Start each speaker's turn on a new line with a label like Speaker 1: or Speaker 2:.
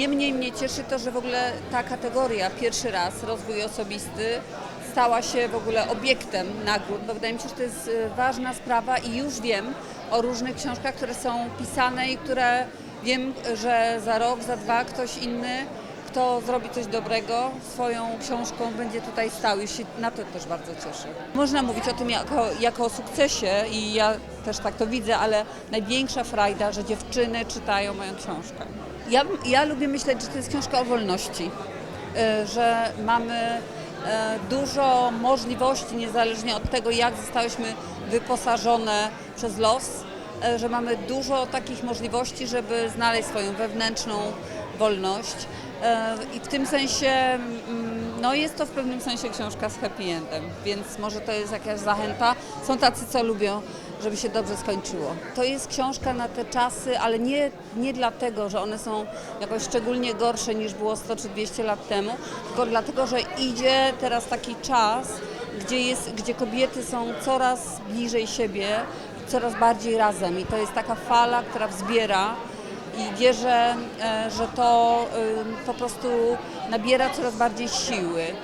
Speaker 1: Niemniej mnie cieszy to, że w ogóle ta kategoria pierwszy raz, rozwój osobisty, stała się w ogóle obiektem nagród, bo wydaje mi się, że to jest e, ważna sprawa i już wiem o różnych książkach, które są pisane i które wiem, że za rok, za dwa ktoś inny, kto zrobi coś dobrego swoją książką będzie tutaj stał i się na to też bardzo cieszę. Można mówić o tym jako, jako o sukcesie i ja też tak to widzę, ale największa frajda, że dziewczyny czytają moją książkę. Ja, ja lubię myśleć, że to jest książka o wolności, y, że mamy e, dużo możliwości, niezależnie od tego, jak zostałyśmy wyposażone przez los, e, że mamy dużo takich możliwości, żeby znaleźć swoją wewnętrzną wolność. E, I w tym sensie, mm, no jest to w pewnym sensie książka z happy endem, więc może to jest jakaś zachęta. Są tacy, co lubią, żeby się dobrze skończyło. To jest książka na te czasy, ale nie, nie dlatego, że one są jakoś szczególnie gorsze niż było 100 czy 200 lat temu, tylko dlatego, że idzie teraz taki czas, gdzie, jest, gdzie kobiety są coraz bliżej siebie, coraz bardziej razem i to jest taka fala, która wzbiera i wierzę, e, że to y, po prostu nabiera coraz bardziej siły.